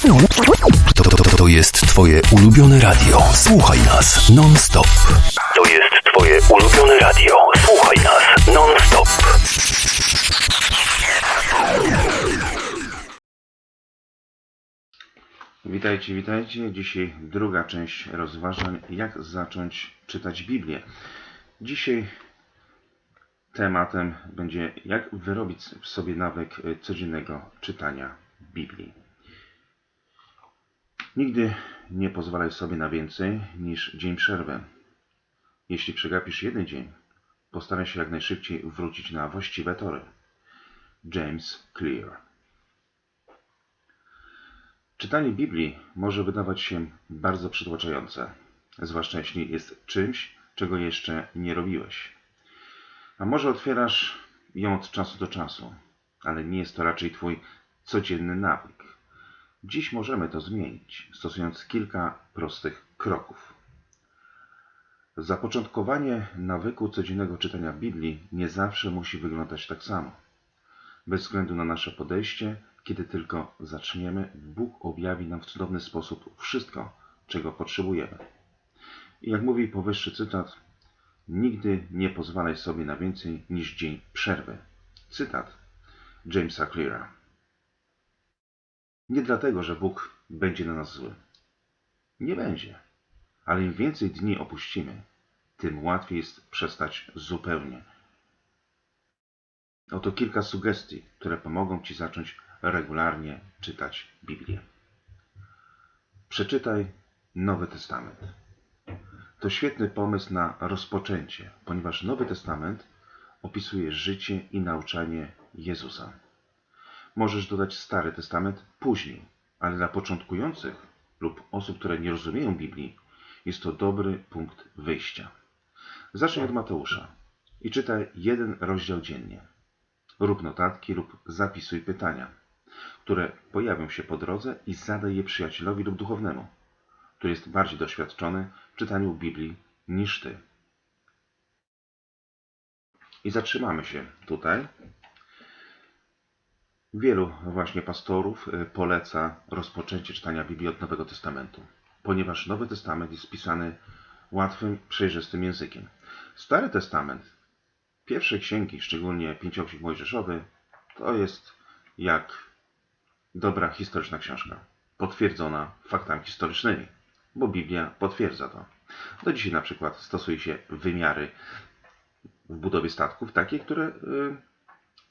To, to, to, to jest twoje ulubione radio. Słuchaj nas non-stop. To jest twoje ulubione radio. Słuchaj nas non-stop. Witajcie, witajcie. Dzisiaj druga część rozważań, jak zacząć czytać Biblię. Dzisiaj tematem będzie, jak wyrobić w sobie nawyk codziennego czytania Biblii. Nigdy nie pozwalaj sobie na więcej niż dzień przerwy. Jeśli przegapisz jeden dzień, postaraj się jak najszybciej wrócić na właściwe tory. James Clear Czytanie Biblii może wydawać się bardzo przytłaczające, zwłaszcza jeśli jest czymś, czego jeszcze nie robiłeś. A może otwierasz ją od czasu do czasu, ale nie jest to raczej Twój codzienny nawyk. Dziś możemy to zmienić, stosując kilka prostych kroków. Zapoczątkowanie nawyku codziennego czytania Biblii nie zawsze musi wyglądać tak samo. Bez względu na nasze podejście, kiedy tylko zaczniemy, Bóg objawi nam w cudowny sposób wszystko, czego potrzebujemy. I jak mówi powyższy cytat, nigdy nie pozwalaj sobie na więcej niż dzień przerwy. Cytat Jamesa Cleara. Nie dlatego, że Bóg będzie na nas zły. Nie będzie. Ale im więcej dni opuścimy, tym łatwiej jest przestać zupełnie. Oto kilka sugestii, które pomogą Ci zacząć regularnie czytać Biblię. Przeczytaj Nowy Testament. To świetny pomysł na rozpoczęcie, ponieważ Nowy Testament opisuje życie i nauczanie Jezusa. Możesz dodać Stary Testament później, ale dla początkujących lub osób, które nie rozumieją Biblii, jest to dobry punkt wyjścia. Zacznij od Mateusza i czytaj jeden rozdział dziennie. Rób notatki lub zapisuj pytania, które pojawią się po drodze i zadaj je przyjacielowi lub duchownemu, który jest bardziej doświadczony w czytaniu Biblii niż ty. I zatrzymamy się tutaj. Wielu właśnie pastorów y, poleca rozpoczęcie czytania Biblii od Nowego Testamentu, ponieważ Nowy Testament jest pisany łatwym, przejrzystym językiem. Stary Testament Pierwsze księgi, szczególnie Pięcioksięg Mojżeszowy, to jest jak dobra historyczna książka, potwierdzona faktami historycznymi, bo Biblia potwierdza to. Do dzisiaj na przykład stosuje się wymiary w budowie statków, takie, które y,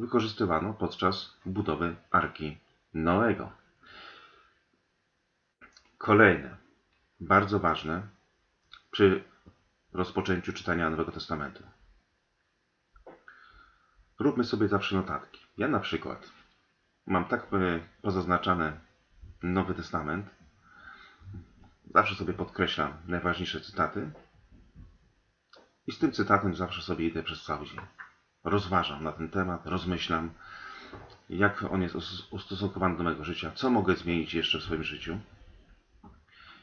wykorzystywano podczas budowy Arki Noego. Kolejne, bardzo ważne przy rozpoczęciu czytania Nowego Testamentu róbmy sobie zawsze notatki. Ja na przykład mam tak e, pozaznaczany Nowy Testament, zawsze sobie podkreślam najważniejsze cytaty i z tym cytatem zawsze sobie idę przez cały dzień. Rozważam na ten temat, rozmyślam, jak on jest ustosunkowany do mojego życia, co mogę zmienić jeszcze w swoim życiu.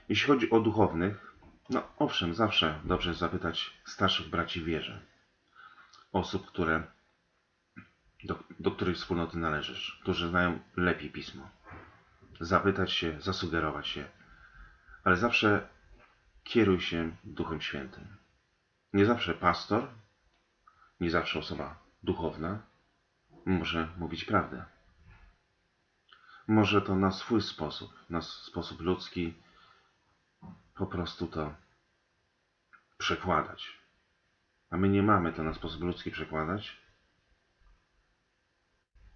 Jeśli chodzi o duchownych, no owszem, zawsze dobrze jest zapytać starszych braci wierze, osób, które do, do której wspólnoty należysz, którzy znają lepiej pismo. Zapytać się, zasugerować się, ale zawsze kieruj się Duchem Świętym. Nie zawsze pastor, nie zawsze osoba duchowna może mówić prawdę. Może to na swój sposób, na sposób ludzki po prostu to przekładać. A my nie mamy to na sposób ludzki przekładać,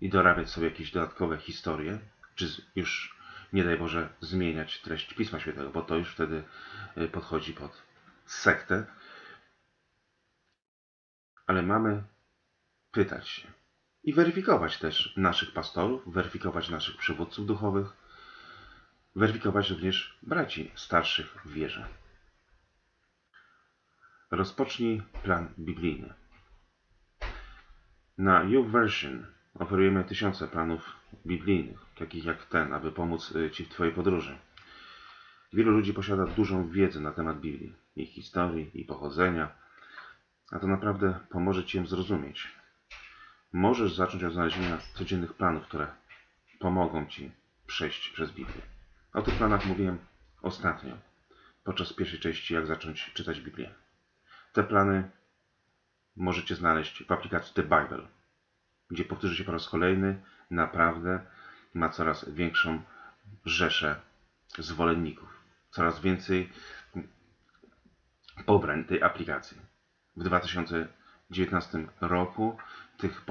i dorabiać sobie jakieś dodatkowe historie, czy już nie daj Boże zmieniać treść Pisma Świętego, bo to już wtedy y, podchodzi pod sektę. Ale mamy pytać się i weryfikować też naszych pastorów, weryfikować naszych przywódców duchowych, weryfikować również braci starszych w wierze. Rozpocznij plan biblijny. Na YouVersion Oferujemy tysiące planów biblijnych, takich jak ten, aby pomóc y, Ci w Twojej podróży. Wielu ludzi posiada dużą wiedzę na temat Biblii, jej historii i pochodzenia, a to naprawdę pomoże Ci ją zrozumieć. Możesz zacząć od znalezienia codziennych planów, które pomogą Ci przejść przez Biblię. O tych planach mówiłem ostatnio, podczas pierwszej części, jak zacząć czytać Biblię. Te plany możecie znaleźć w aplikacji The Bible, gdzie powtórzy się po raz kolejny, naprawdę ma coraz większą rzeszę zwolenników. Coraz więcej pobrań tej aplikacji. W 2019 roku tych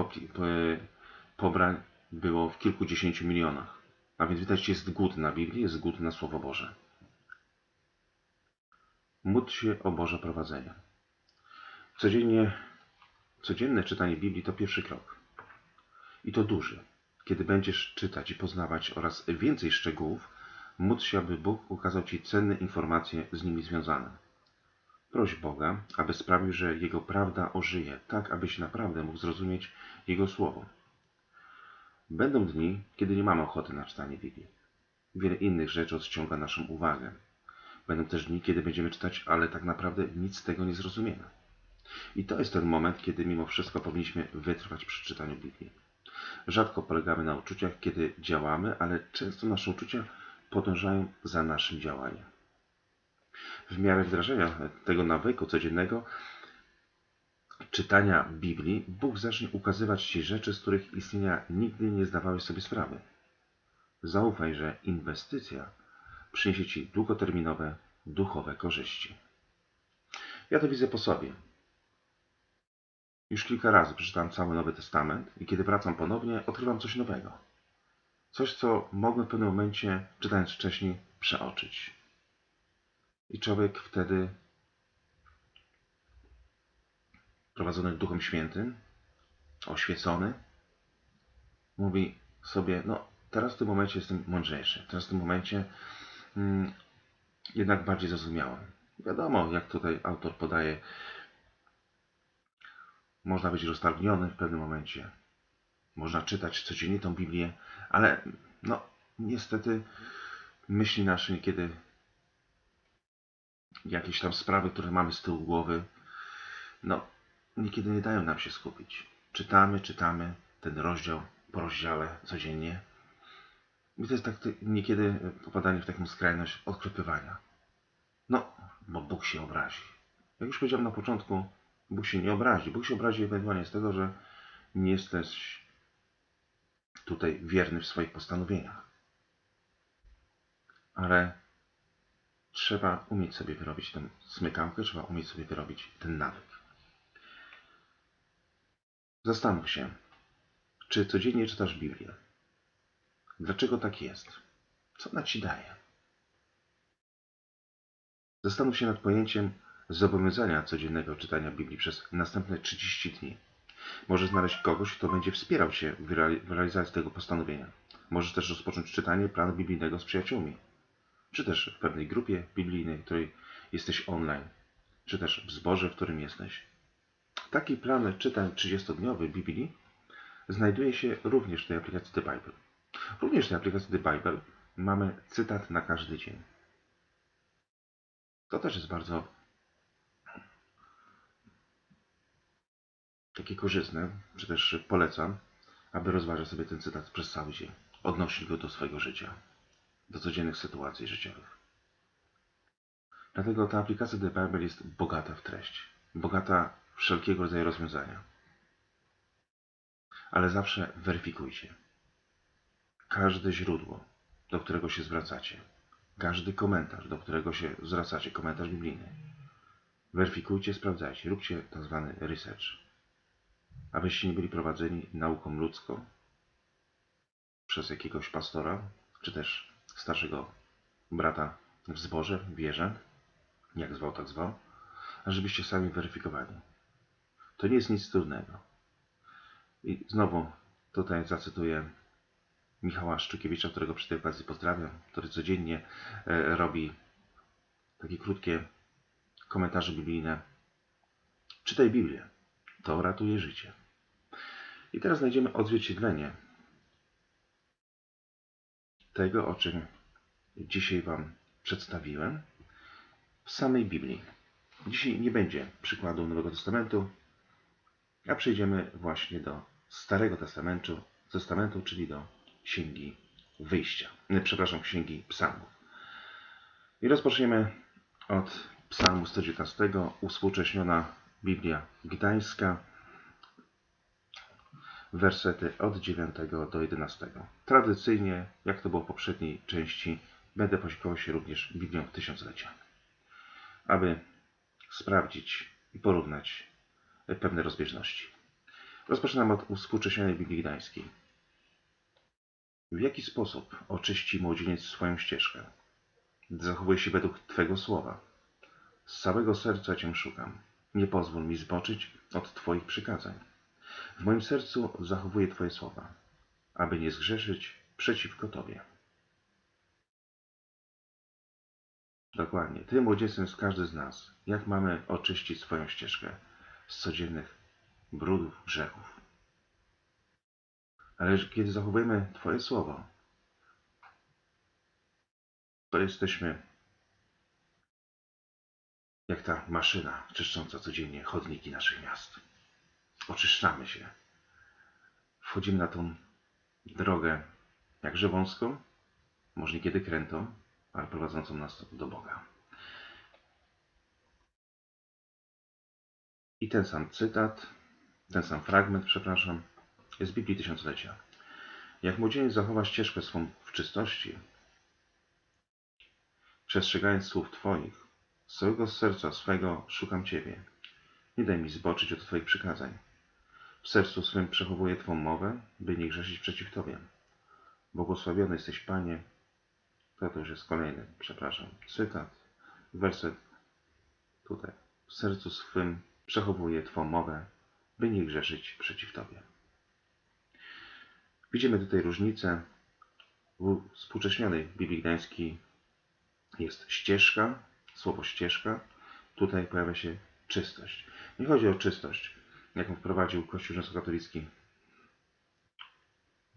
pobrań było w kilkudziesięciu milionach. A więc widać, jest głód na Biblii, jest głód na Słowo Boże. Módl się o Boże prowadzenie. Codziennie, codzienne czytanie Biblii to pierwszy krok. I to duży. Kiedy będziesz czytać i poznawać oraz więcej szczegółów, módl się, aby Bóg ukazał Ci cenne informacje z nimi związane. Proś Boga, aby sprawił, że Jego prawda ożyje, tak abyś naprawdę mógł zrozumieć Jego Słowo. Będą dni, kiedy nie mamy ochoty na czytanie Biblii. Wiele innych rzeczy odciąga naszą uwagę. Będą też dni, kiedy będziemy czytać, ale tak naprawdę nic z tego nie zrozumiemy. I to jest ten moment, kiedy mimo wszystko powinniśmy wytrwać przy czytaniu Biblii. Rzadko polegamy na uczuciach, kiedy działamy, ale często nasze uczucia podążają za naszym działaniem. W miarę wdrażania tego nawyku codziennego czytania Biblii, Bóg zacznie ukazywać Ci rzeczy, z których istnienia nigdy nie zdawałeś sobie sprawy. Zaufaj, że inwestycja przyniesie Ci długoterminowe, duchowe korzyści. Ja to widzę po sobie. Już kilka razy przeczytałem cały Nowy Testament i kiedy wracam ponownie, odkrywam coś nowego. Coś, co mogłem w pewnym momencie, czytając wcześniej, przeoczyć. I człowiek wtedy prowadzony Duchem Świętym, oświecony, mówi sobie, no teraz w tym momencie jestem mądrzejszy, teraz w tym momencie mm, jednak bardziej zrozumiałem. Wiadomo, jak tutaj autor podaje, można być roztargniony w pewnym momencie, można czytać codziennie tą Biblię, ale no niestety myśli nasze niekiedy jakieś tam sprawy, które mamy z tyłu głowy, no niekiedy nie dają nam się skupić. Czytamy, czytamy ten rozdział po rozdziale codziennie. I to jest tak niekiedy popadanie w taką skrajność odkrypywania. No, bo Bóg się obrazi. Jak już powiedziałem na początku, Bóg się nie obrazi. Bóg się obrazi ewentualnie z tego, że nie jesteś tutaj wierny w swoich postanowieniach. Ale trzeba umieć sobie wyrobić tę smykałkę, trzeba umieć sobie wyrobić ten nawyk. Zastanów się, czy codziennie czytasz Biblię? Dlaczego tak jest? Co ona ci daje? Zastanów się nad pojęciem zobowiązania codziennego czytania Biblii przez następne 30 dni. Możesz znaleźć kogoś, kto będzie wspierał Cię w realizacji tego postanowienia. Możesz też rozpocząć czytanie planu biblijnego z przyjaciółmi. Czy też w pewnej grupie biblijnej, w której jesteś online. Czy też w zborze, w którym jesteś. Taki plan czytań 30-dniowy Biblii znajduje się również w tej aplikacji The Bible. Również w tej aplikacji The Bible mamy cytat na każdy dzień. To też jest bardzo takie korzystne, czy też polecam, aby rozważać sobie ten cytat przez cały dzień. Odnosić go do swojego życia, do codziennych sytuacji życiowych. Dlatego ta aplikacja The Bible jest bogata w treść, bogata wszelkiego rodzaju rozwiązania. Ale zawsze weryfikujcie. Każde źródło, do którego się zwracacie, każdy komentarz, do którego się zwracacie, komentarz biblijny, weryfikujcie, sprawdzajcie, róbcie tak zwany research. Abyście nie byli prowadzeni nauką ludzką przez jakiegoś pastora, czy też starszego brata w zborze, w wierze, jak zwał, tak zwał, żebyście sami weryfikowali. To nie jest nic trudnego. I znowu tutaj zacytuję Michała Szczukiewicza, którego przy tej okazji pozdrawiam, który codziennie e, robi takie krótkie komentarze biblijne. Czytaj Biblię. To ratuje życie. I teraz znajdziemy odzwierciedlenie tego, o czym dzisiaj Wam przedstawiłem w samej Biblii. Dzisiaj nie będzie przykładu Nowego Testamentu, a przejdziemy właśnie do Starego Testamentu, testamentu czyli do Księgi wyjścia. Nie, przepraszam, księgi psalmów. I rozpoczniemy od psalmu 119, uwspółcześniona Biblia Gdańska, wersety od 9 do 11. Tradycyjnie, jak to było w poprzedniej części, będę posiłkował się również Biblią Tysiąclecia, aby sprawdzić i porównać pewne rozbieżności. Rozpoczynam od współcześnionej Biblii Gdańskiej. W jaki sposób oczyści młodzieniec swoją ścieżkę? Zachowuję się według Twego słowa. Z całego serca Cię szukam. Nie pozwól mi zboczyć od Twoich przykazań. W moim sercu zachowuję Twoje słowa, aby nie zgrzeszyć przeciwko Tobie. Dokładnie. Ty, młodzieńcem, jest każdy z nas. Jak mamy oczyścić swoją ścieżkę z codziennych brudów, grzechów? Ale kiedy zachowujemy Twoje słowo, to jesteśmy jak ta maszyna czyszcząca codziennie chodniki naszych miast. Oczyszczamy się. Wchodzimy na tą drogę jakże wąską, może niekiedy krętą, ale prowadzącą nas do Boga. I ten sam cytat, ten sam fragment, przepraszam, jest z Biblii Tysiąclecia. Jak młodzieniec zachowa ścieżkę swą w czystości, przestrzegając słów Twoich, z całego serca swego szukam Ciebie. Nie daj mi zboczyć od Twoich przykazań. W sercu swym przechowuję Twą mowę, by nie grzeszyć przeciw Tobie. Błogosławiony jesteś, Panie. To, to już jest kolejny, przepraszam, cytat, werset tutaj. W sercu swym przechowuję Twą mowę, by nie grzeszyć przeciw Tobie. Widzimy tutaj różnicę. W współcześnionej Biblii Gdańskiej jest ścieżka, słowo ścieżka. Tutaj pojawia się czystość. Nie chodzi o czystość, jaką wprowadził Kościół rzymskokatolicki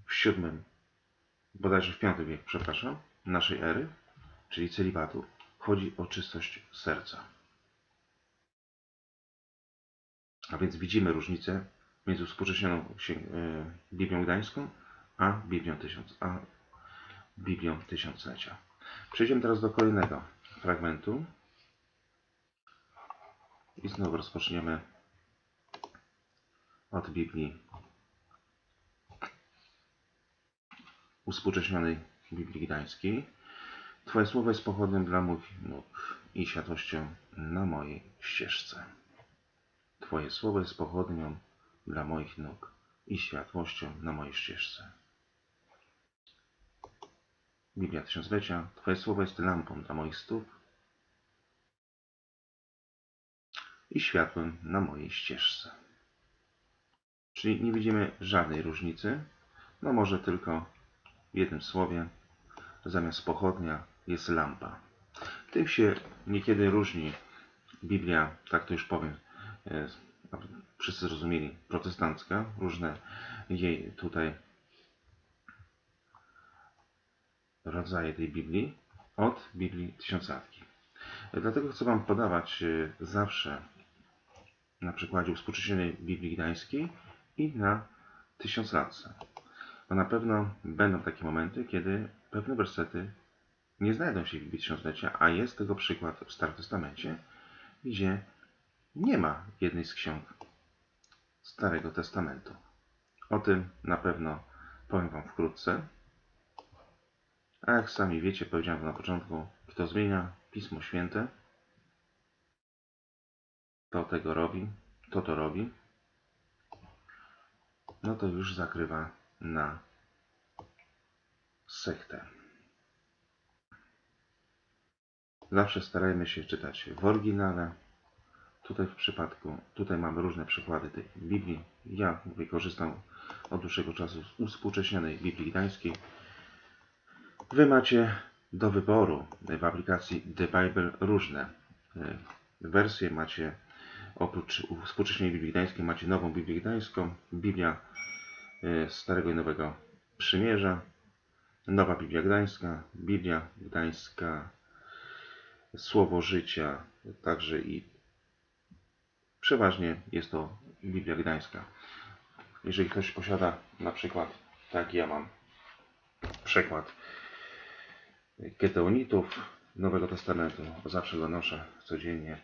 w VII, bodajże w V wieku, przepraszam, naszej ery, czyli celibatu. Chodzi o czystość serca. A więc widzimy różnicę między współcześnioną Biblią Gdańską a Biblią, tysiąc, a Biblią Tysiąclecia. Przejdziemy teraz do kolejnego fragmentu. I znowu rozpoczniemy od Biblii uspółcześnionej Biblii Gdańskiej. Twoje słowo jest pochodnym dla moich nóg i światłością na mojej ścieżce. Twoje słowo jest pochodnią dla moich nóg i światłością na mojej ścieżce. Biblia Tysiąclecia. Twoje słowo jest lampą dla moich stóp i światłem na mojej ścieżce. Czyli nie widzimy żadnej różnicy. No może tylko w jednym słowie zamiast pochodnia jest lampa. Tym się niekiedy różni Biblia, tak to już powiem, e, wszyscy zrozumieli, protestancka, różne jej tutaj rodzaje tej Biblii od Biblii Tysiąclatki. Dlatego chcę Wam podawać e, zawsze na przykładzie współcześnionej Biblii Gdańskiej i na Tysiąclatce. Bo na pewno będą takie momenty, kiedy pewne wersety nie znajdą się w Biblii Tysiąclecia, a jest tego przykład w Starym Testamencie, gdzie nie ma jednej z ksiąg Starego Testamentu. O tym na pewno powiem Wam wkrótce. A jak sami wiecie, powiedziałem na początku, kto zmienia Pismo Święte, to tego robi, to to robi, no to już zakrywa na sektę. Zawsze starajmy się czytać w oryginale. Tutaj w przypadku, tutaj mamy różne przykłady tej Biblii. Ja mówię, korzystam od dłuższego czasu uspółcześnionej Biblii Gdańskiej. Wy macie do wyboru w aplikacji The Bible różne e, wersje. Macie oprócz współcześnionej Biblii Gdańskiej macie nową Biblię Gdańską, Biblia Starego i Nowego Przymierza, Nowa Biblia Gdańska, Biblia Gdańska, Słowo Życia, także i przeważnie jest to Biblia Gdańska. Jeżeli ktoś posiada na przykład, tak ja mam, przekład Keteonitów Nowego Testamentu. Zawsze go noszę codziennie.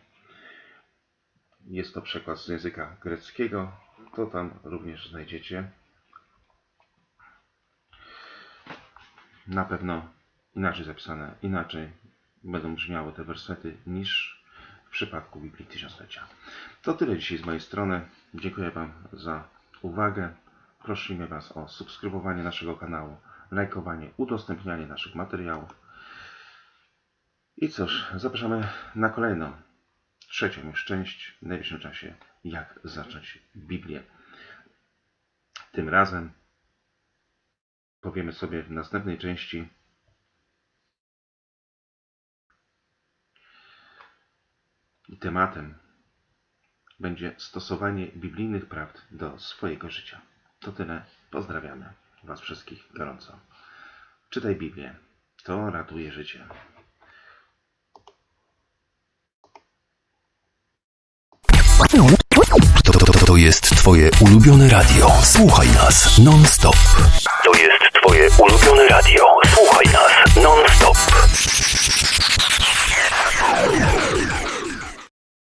Jest to przekład z języka greckiego. To tam również znajdziecie. Na pewno inaczej zapisane, inaczej będą brzmiały te wersety niż w przypadku Biblii Tysiąclecia. To tyle dzisiaj z mojej strony. Dziękuję Wam za uwagę. Prosimy Was o subskrybowanie naszego kanału, lajkowanie, udostępnianie naszych materiałów. I cóż, zapraszamy na kolejną, trzecią już część w najbliższym czasie, jak zacząć Biblię. Tym razem powiemy sobie w następnej części i tematem będzie stosowanie biblijnych prawd do swojego życia. To tyle. Pozdrawiamy Was wszystkich gorąco. Czytaj Biblię. To ratuje życie. To, to, to, to jest Twoje ulubione radio. Słuchaj nas non stop. To jest Twoje ulubione radio. Słuchaj nas non-stop.